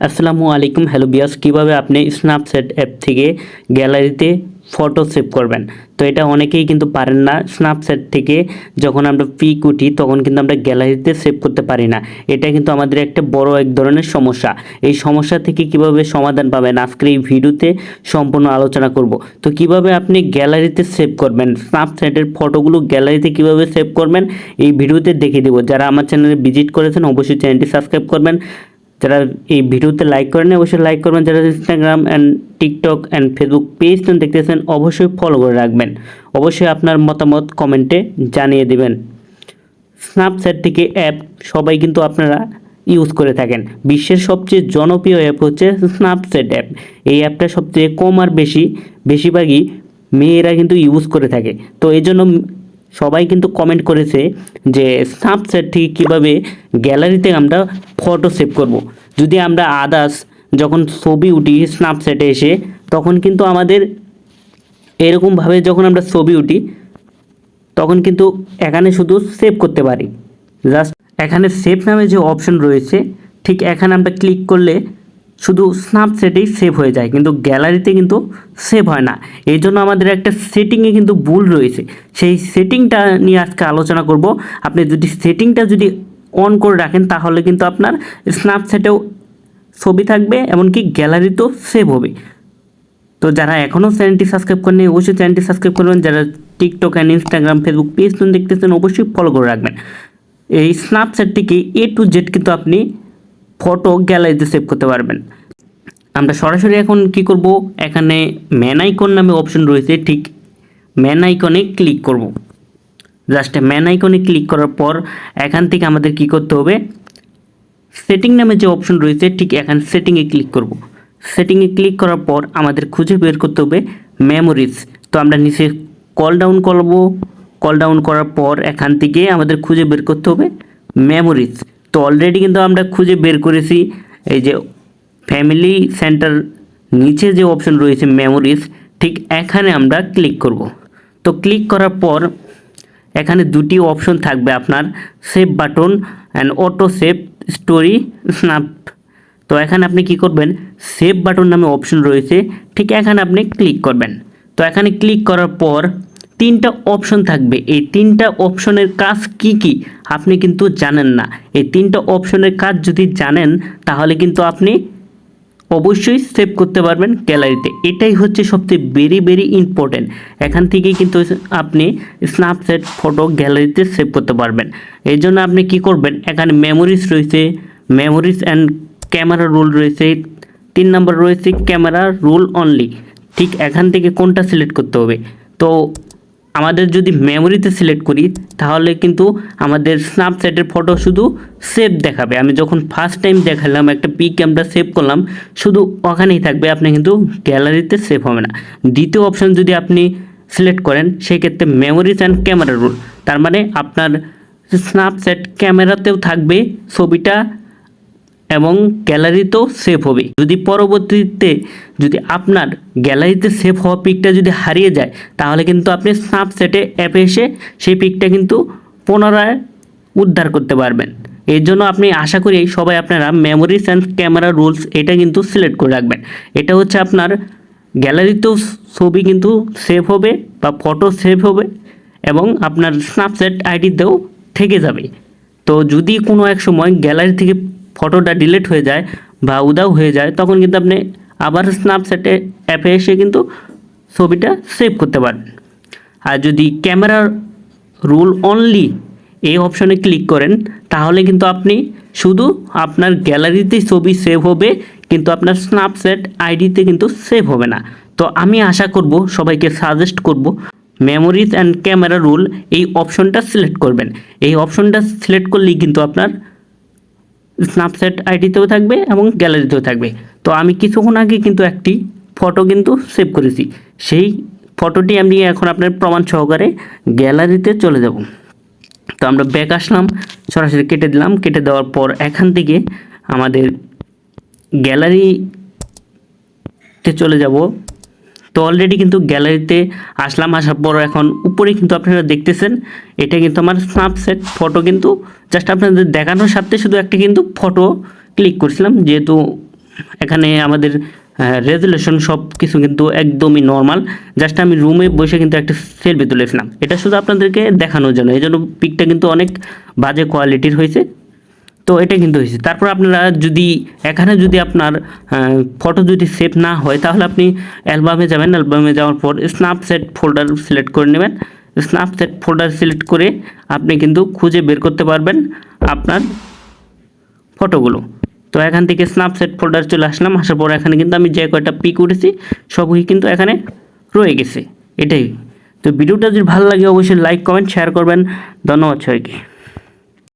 আসসালামু আলাইকুম, হ্যালো বিয়াস কীভাবে আপনি স্ন্যাপচ্যাট অ্যাপ থেকে গ্যালারিতে ফটো সেভ করবেন? তো এটা অনেকেই কিন্তু পারেন না স্ন্যাপচ্যাট থেকে। যখন আমরা পিক উঠি তখন কিন্তু আমরা গ্যালারিতে সেভ করতে পারি না। এটা কিন্তু আমাদের একটা বড় এক ধরনের সমস্যা। এই সমস্যা থেকে কীভাবে সমাধান পাবেন? আজকের এই ভিডিওতে সম্পূর্ণ আলোচনা করব। তো কীভাবে আপনি গ্যালারিতে সেভ করবেন? স্ন্যাপচ্যাটের ফটোগুলো গ্যালারিতে কীভাবে সেভ করবেন? এই ভিডিওতে দেখিয়ে দেবো। যারা আমার চ্যানেলে ভিজিট করেছেন, অবশ্যই চ্যানেলটি সাবস্ক্রাইব করবেন। যারা এই ভিডিওতে লাইক করেন অবশ্যই লাইক করবেন। যারা Instagram and TikTok and Facebook page দেখতেছেন অবশ্যই ফলো করে রাখবেন। অবশ্যই আপনার মতামত কমেন্টে জানিয়ে দেবেন। স্ন্যাপচ্যাট থেকে অ্যাপ সবাই কিন্তু আপনারা ইউজ করে থাকেন। বিশ্বের সবচেয়ে জনপ্রিয় অ্যাপ হচ্ছে স্ন্যাপচ্যাট অ্যাপ এই অ্যাপটা সবচেয়ে কম আর বেশি, বেশিরভাগই মেয়েরা কিন্তু ইউজ করে থাকে। তো এই জন্য সবাই কিন্তু কমেন্ট করেছে যে স্ন্যাপচ্যাট থেকে কীভাবে গ্যালারিতে আমরা ফটো সেভ করব। যদি আমরা আদার্স যখন ছবি উঠি স্ন্যাপচ্যাটে এসে, তখন কিন্তু আমাদের এরকমভাবে যখন আমরা ছবি উঠি, তখন কিন্তু এখানে শুধু সেভ করতে পারি। জাস্ট এখানে সেভ নামে যে অপশন রয়েছে, ঠিক এখানে আমরা ক্লিক করলে শুধু স্ন্যাপচ্যাটেই সেভ হয়ে যায়, কিন্তু গ্যালারিতে কিন্তু সেভ হয় না। এই জন্য আমাদের একটা সেটিংয়ে কিন্তু ভুল রয়েছে। সেই সেটিংটা নিয়ে আজকে আলোচনা করব। আপনি যদি সেটিংটা যদি অন করে রাখেন, তাহলে কিন্তু আপনার স্ন্যাপচ্যাটেও ছবি থাকবে, এমনকি গ্যালারিতেও সেভ হবে। তো যারা এখনও চ্যানেলটি সাবস্ক্রাইব করেনি অবশ্যই চ্যানেলটি সাবস্ক্রাইব করবেন যারা TikTok and Instagram Facebook page দেখতেছেন, অবশ্যই ফলো করে রাখবেন। এই স্ন্যাপচ্যাটটিকে এ টু জেড কিন্তু আপনি ফটো গ্যালারিতে সেভ করতে পারবেন। আমরা সরাসরি এখন কি করব? এখানে ম্যান আইকন নামে অপশন রয়েছে, ঠিক ম্যান আইকনে ক্লিক করব। জাস্ট ম্যান আইকনে ক্লিক করার পর এখান থেকে আমাদের কি করতে হবে? সেটিং নামে যে অপশন রয়েছে, ঠিক এখানে সেটিংয়ে ক্লিক করব। সেটিংয়ে ক্লিক করার পর আমাদের খুঁজে বের করতে হবে মেমোরিজ তো আমরা নিচে কল ডাউন করব। কল ডাউন করার পর এখান থেকে আমাদের খুঁজে বের করতে হবে মেমোরিজ তো অলরেডি কিন্তু আমরা খুঁজে বের করেছি। এই যে ফ্যামিলি সেন্টার নিচে যে অপশন রয়েছে মেমোরিজ ঠিক এখানে আমরা ক্লিক করব। তো ক্লিক করার পর এখানে দুটি অপশন থাকবে আপনার save button and auto save story snap তো এখানে আপনি কি করবেন সেভ বাটন নামে অপশন রয়েছে, ঠিক এখানে আপনি ক্লিক করবেন। তো এখানে ক্লিক করার পর তিনটা অপশন থাকবে। এই তিনটা অপশনের কাজ কি কি? আপনি কিন্তু জানেন না। এই তিনটা অপশনের কাজ যদি জানেন, তাহলে কিন্তু আপনি অবশ্যই সেভ করতে পারবেন গ্যালারিতে এটাই হচ্ছে সবচেয়ে ভেরি ভেরি ইম্পর্টেন্ট এখান থেকেই কিন্তু আপনি স্ন্যাপচ্যাট ফটো গ্যালারিতে সেভ করতে পারবেন। এই জন্য আপনি কি করবেন? এখানে মেমোরিজ রয়েছে মেমোরিজ অ্যান্ড ক্যামেরা রুল রয়েছে। তিন নম্বর রয়েছে ক্যামেরা রুল অনলি ঠিক এখান থেকে কোনটা সিলেক্ট করতে হবে? তো আমাদের যদি মেমোরিতে সিলেক্ট করি, তাহলে কিন্তু আমাদের স্ন্যাপচ্যাটের ফটো শুধু সেভ দেখাবে। আমি যখন ফার্স্ট টাইম দেখালাম, একটা পিক আমরা সেভ করলাম, শুধু ওখানেই থাকবে, আপনি কিন্তু গ্যালারিতে সেভ হবে না। দ্বিতীয় অপশন যদি আপনি সিলেক্ট করেন, সেক্ষেত্রে মেমোরিজ অ্যান্ড ক্যামেরা রুল তার মানে আপনার স্ন্যাপচ্যাট ক্যামেরাতেও থাকবে, ছবিটা এবং গ্যালারিতেও সেভ হবে। যদি পরবর্তীতে যদি আপনার গ্যালারিতে সেভ হওয়া পিকটা যদি হারিয়ে যায়, তাহলে কিন্তু আপনি স্ন্যাপচ্যাটে অ্যাপে এসে সেই পিকটা কিন্তু পুনরায় উদ্ধার করতে পারবেন। এর জন্য আপনি আশা করি সবাই আপনারা মেমোরিজ অ্যান্ড ক্যামেরা রুলস এটা কিন্তু সিলেক্ট করে রাখবেন। এটা হচ্ছে আপনার গ্যালারিতেও ছবি কিন্তু সেভ হবে বা ফটো সেভ হবে এবং আপনার স্ন্যাপচ্যাট আইডিতেও থেকে যাবে। তো যদি কোনো এক সময় গ্যালারি থেকে ফটোটা ডিলিট হয়ে যায় বা উদাও হয়ে যায়, তখন কিন্তু আপনি আবার স্ন্যাপচ্যাটে অ্যাপে এসে কিন্তু ছবিটা সেভ করতে পারেন। আর যদি ক্যামেরার রুল অনলি এই অপশনে ক্লিক করেন, তাহলে কিন্তু আপনি শুধু আপনার গ্যালারিতেই ছবি সেভ হবে, কিন্তু আপনার স্ন্যাপচ্যাট আইডিতে কিন্তু সেভ হবে না। তো আমি আশা করব, সবাইকে সাজেস্ট করব মেমোরিজ অ্যান্ড ক্যামেরা রুল এই অপশনটা সিলেক্ট করবেন। এই অপশনটা সিলেক্ট করলেই কিন্তু আপনার স্ন্যাপচ্যাট আইডিতেও থাকবে এবং গ্যালারিতেও থাকবে। তো আমি কিছুক্ষণ আগে কিন্তু একটি ফটো কিন্তু সেভ করেছি। সেই ফটোটি আমি এখন আপনার প্রমাণ সহকারে গ্যালারিতে চলে যাব। তো আমরা ব্যাক আসলাম, সরাসরি কেটে দিলাম। কেটে দেওয়ার পর এখান থেকে আমাদের গ্যালারিতে চলে যাব। তো অলরেডি কিন্তু গ্যালারিতে আসলাম, আসার পর এখন উপরে কিন্তু আপনারা দেখতেছেন, এটা কিন্তু আমার স্ন্যাপচ্যাট ফটো কিন্তু জাস্ট আপনাদের দেখানোর সাথে শুধু একটা কিন্তু ফটো ক্লিক করছিলাম, যেহেতু এখানে আমাদের রেজুলেশন সব কিছু কিন্তু একদমই নর্মাল জাস্ট আমি রুমে বসে কিন্তু একটা সেলফি তুলেছিলাম এটা শুধু আপনাদেরকে দেখানোর জন্য এই জন্য পিকটা কিন্তু অনেক বাজে কোয়ালিটির হয়েছে। তো এটা কিন্তু হয়েছে। তারপর আপনারা যদি, এখানে যদি আপনার ফটো যদি সেভ না হয়, তাহলে আপনি অ্যালবামে যাবেন। অ্যালবামে যাওয়ার পর স্ন্যাপচ্যাট ফোল্ডার সিলেক্ট করে নেবেন। স্ন্যাপচ্যাট ফোল্ডার সিলেক্ট করে আপনি কিন্তু খুঁজে বের করতে পারবেন আপনার ফটোগুলো তো এখান থেকে স্ন্যাপচ্যাট ফোল্ডার চলে আসলাম। আসার পর এখানে কিন্তু আমি যে কয়টা পিক উঠেছি, সবই কিন্তু এখানে রয়ে গেছে। এটাই। তো ভিডিওটা যদি ভালো লাগে, অবশ্যই লাইক কমেন্ট শেয়ার করবেন। ধন্যবাদ সবাইকে।